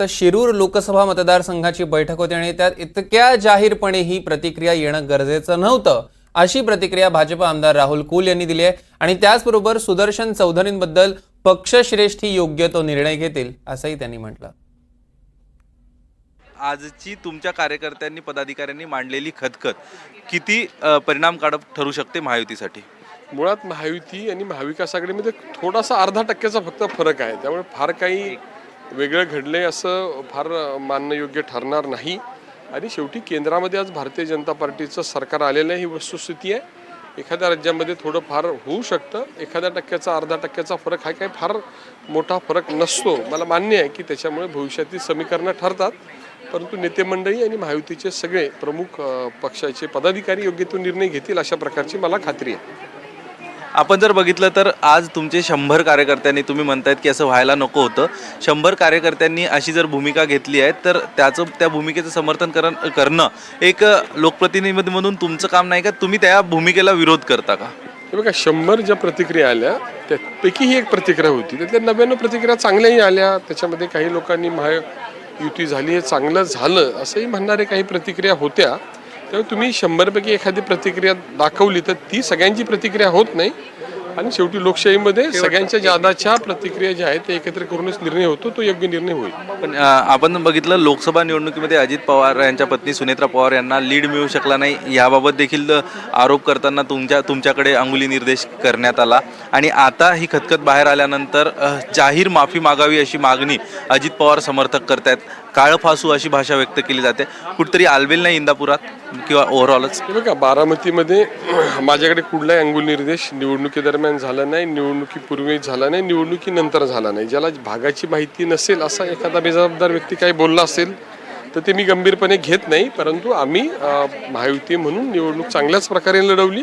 तर शिरूर लोकसभा मतदारसंघाची बैठक होती आणि त्यात इतक्या जाहीरपणे ही प्रतिक्रिया येणं गरजेचं नव्हतं. अशी प्रतिक्रिया भाजप आमदार राहुल कुल यांनी दिली आहे आणि त्याचबरोबर सुदर्शन चौधरींबद्दल पक्षश्रेष्ठी योग्य तो निर्णय घेतील असंही त्यांनी म्हटलं. आजची तुमच्या कार्यकर्त्यांनी पदाधिकाऱ्यांनी मांडलेली खतखत किती परिणामकारक ठरू शकते महायुतीसाठी? मुळात महायुती आणि महाविकास आघाडीमध्ये थोडासा अर्धा टक्क्याचा फक्त फरक आहे. त्यामुळे फार काही वेगळं घडलंय असं फार मानणंयोग्य ठरणार नाही. आणि शेवटी केंद्रामध्ये आज भारतीय जनता पार्टीचं सरकार आलेलं आहे ही वस्तुस्थिती आहे. एखाद्या राज्यामध्ये थोडं फार होऊ शकतं. एखाद्या टक्क्याचा अर्धा टक्क्याचा फरक हा काही फार मोठा फरक नसतो. मला मान्य आहे की त्याच्यामुळे भविष्यातील समीकरणं ठरतात. परंतु नेते मंडळी आणि महायुतीचे सगळे प्रमुख पक्षाचे पदाधिकारी योग्य तो निर्णय घेतील अशा प्रकारची मला खात्री आहे. आपण जर बघितलं तर आज तुमचे शंभर कार्यकर्त्यांनी तुम्ही म्हणतायत की असं व्हायला नको होतं. शंभर कार्यकर्त्यांनी अशी जर भूमिका घेतली आहे तर त्याचं त्या भूमिकेचं समर्थन करण करणं एक लोकप्रतिनिधी म्हणून तुमचं काम नाही का? तुम्ही त्या भूमिकेला विरोध करता का? बघा शंभर ज्या प्रतिक्रिया आल्या त्यापैकी ही एक प्रतिक्रिया होती. त्यातल्या नव्याण्णव प्रतिक्रिया चांगल्याही आल्या. त्याच्यामध्ये काही लोकांनी महायुती झाली हे चांगलं झालं असंही म्हणणारे काही प्रतिक्रिया होत्या. त्यामुळे तुम्ही शंभरपैकी एखादी प्रतिक्रिया दाखवली तर ती सगळ्यांची प्रतिक्रिया होत नाही. आणि शेवटी लोकशाहीमध्ये सगळ्यांच्या जादाच्या प्रतिक्रिया ज्या आहेत ते एकत्र करूनच निर्णय होतो तो योग्य निर्णय होईल. पण आपण बघितलं लोकसभा निवडणुकीमध्ये अजित पवार यांच्या पत्नी सुनेत्रा पवार यांना लीड मिळू शकला नाही. याबाबत देखील आरोप करताना तुमच्या तुमच्याकडे अंगुली निर्देश करण्यात आला. आणि आता ही खतखत बाहेर आल्यानंतर जाहीर माफी मागावी अशी मागणी अजित पवार समर्थक करतायत. काळं फासू अशी भाषा व्यक्त केली जाते. कुठतरी आलबेल नाही इंदापुरात? किंवा ओव्हरऑलच हे बघा बारामतीमध्ये माझ्याकडे कुठलाही अंगुल निर्देश निवडणुकीदरम्यान झाला नाही निवडणुकीपूर्वी झाला नाही निवडणुकीनंतर झाला नाही. ज्याला भागाची माहिती नसेल असा एखादा बेजबाबदार व्यक्ती काही बोलला असेल तर ते मी गंभीरपणे घेत नाही. परंतु आम्ही अ, महायुती म्हणून निवडणूक चांगल्याच प्रकारे लढवली.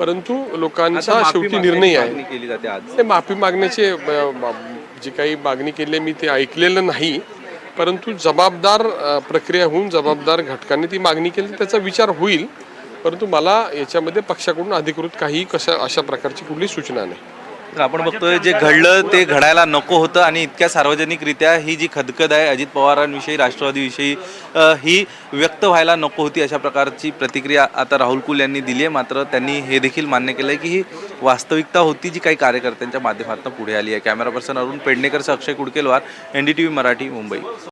परंतु लोकांचा शेवटी निर्णय आहे. केली जाते आज. ते माफी मागण्याचे अ, मा- जी काही मागणी केली आहे, मी ते ऐकलेलं नाही. परंतु जबाबदार प्रक्रिया होऊन जबाबदार घटकांनी ती मागणी केली त्याचा विचार होईल. परंतु मला याच्यामध्ये पक्षाकडून अधिकृत काही कशा अशा प्रकारची कुठली सूचना नाही. आपण बघतोय जे घडलं ते घडायला नको होतं आणि इतक्या सार्वजनिकरित्या ही जी खदखद आहे अजित पवारांविषयी राष्ट्रवादीविषयी ही व्यक्त व्हायला नको होती अशा प्रकारची प्रतिक्रिया आता राहुल कुल यांनी दिली आहे. मात्र त्यांनी हे देखील मान्य केलं आहे की ही वास्तविकता होती जी काही कार्यकर्त्यांच्या माध्यमातून पुढे आली आहे. Camera person Arun पेडणेकरसह Akshay Kudkelwar N D T V Marathi Mumbai.